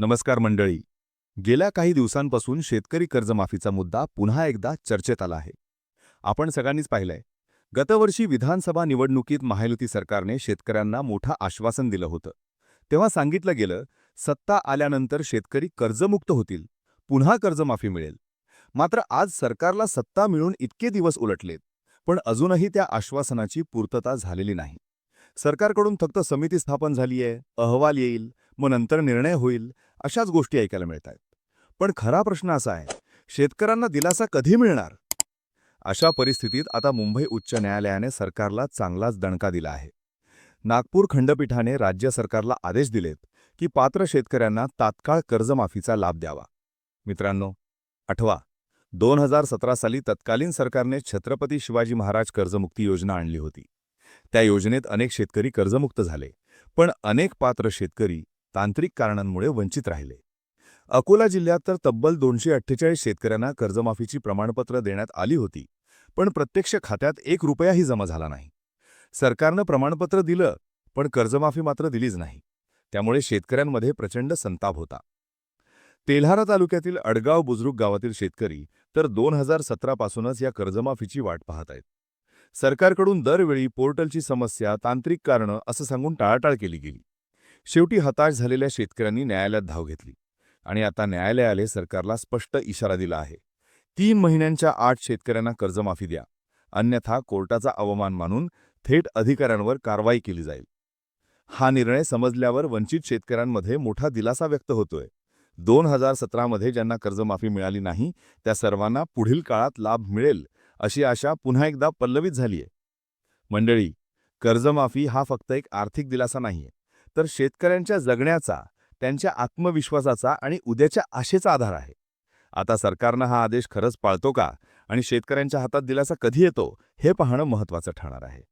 नमस्कार मंडळी. गेल्या काही दिवसांपासून शेतकरी कर्जमाफीचा मुद्दा पुन्हा एकदा चर्चेत आला आहे. आपण सगळ्यांनीच पाहिलंय. गतवर्षी विधानसभा निवडणुकीत महायुती सरकारने शेतकऱ्यांना मोठं आश्वासन दिलं होतं. तेव्हा सांगितलं गेलं सत्ता आल्यानंतर शेतकरी कर्जमुक्त होतील पुन्हा कर्जमाफी मिळेल. मात्र आज सरकारला सत्ता मिळून इतके दिवस उलटलेत पण अजूनही त्या आश्वासनाची पूर्तता झालेली नाही. सरकारकडून फक्त समिती स्थापन झाली आहे अहवाल येईल मग नंतर निर्णय होईल अशाच गोष्टी ऐकायला मिळत आहेत पण खरा प्रश्न असा आहे शेतकऱ्यांना दिलासा कधी मिळणार? अशा परिस्थितीत आता मुंबई उच्च न्यायालयाने सरकारला चांगलाच दणका दिला आहे. नागपूर खंडपीठाने राज्य सरकारला आदेश दिलेत की पात्र शेतकऱ्यांना तात्काळ कर्जमाफीचा लाभ द्यावा. मित्रांनो आठवा दोन हजार सतरा साली तत्कालीन सरकारने छत्रपती शिवाजी महाराज कर्जमुक्ती योजना आणली होती. त्या योजनेत अनेक शेतकरी कर्जमुक्त झाले पण अनेक पात्र शेतकरी तांत्रिक कारणांमुळे वंचित राहिले. अकोला जिल्ह्यात तर तब्बल दोनशे अठ्ठेचाळीस शेतकऱ्यांना कर्जमाफीची प्रमाणपत्र देण्यात आली होती पण प्रत्यक्ष खात्यात एक रुपयाही जमा झाला नाही. सरकारनं प्रमाणपत्र दिलं पण कर्जमाफी मात्र दिलीच नाही. त्यामुळे शेतकऱ्यांमध्ये प्रचंड संताप होता. तेल्हारा तालुक्यातील अडगाव बुजुर्ग गावातील शेतकरी तर दोन हजार सतरापासूनच या कर्जमाफीची वाट पाहत आहेत. सरकारकडून दरवेळी पोर्टलची समस्या तांत्रिक कारणं असं सांगून टाळाटाळ केली गेली. शेवटी हताश झालेल्या शेतकऱ्यांनी न्यायालयात धाव घेतली आणि आता न्यायालयाने सरकारला स्पष्ट इशारा दिला आहे. तीन महिन्यांच्या आठ शेतकऱ्यांना कर्जमाफी द्या. अन्यथा कोर्टाचा अवमान मानून थेट अधिकाऱ्यांवर कारवाई केली जाईल. हा निर्णय समजल्यावर वंचित शेतकऱ्यांमध्ये मोठा दिलासा व्यक्त होतोय. दोन हजार सतरामध्ये ज्यांना कर्जमाफी मिळाली नाही त्या सर्वांना पुढील काळात लाभ मिळेल अशी आशा पुन्हा एकदा पल्लवित झालीय. मंडळी कर्जमाफी हा फक्त एक आर्थिक दिलासा नाहीये. तर शेतकऱ्यांच्या जगण्याचा त्यांच्या आत्मविश्वासाचा आणि उद्याच्या आशेचा आधार आहे. आता सरकारनं हा आदेश खरंच पाळतो का आणि शेतकऱ्यांच्या हातात दिलासा कधी येतो हे पाहणं महत्त्वाचं ठरणार आहे.